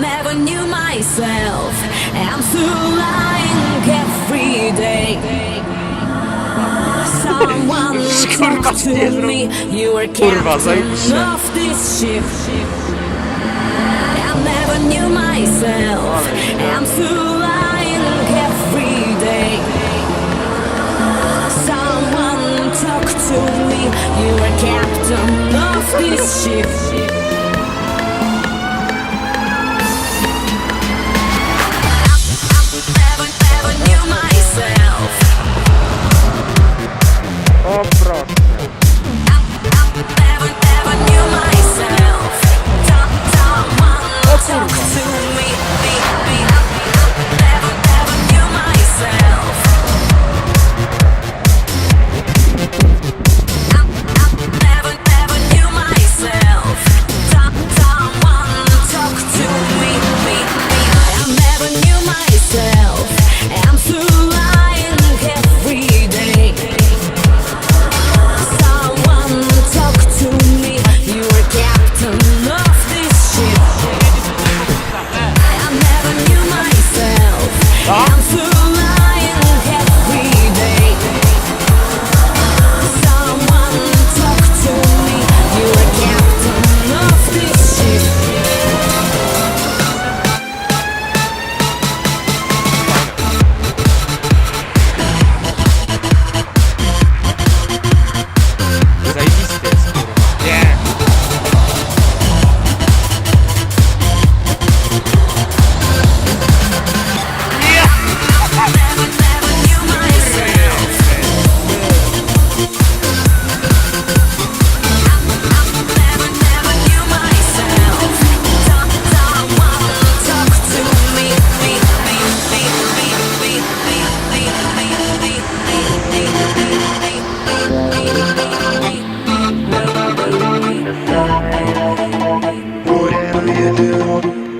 never knew myself. I'm still lying every day. Someone talk to me. You were captain of this ship. I never knew myself. I'm still lying every day. Someone talk to me. You were captain of this ship. amor.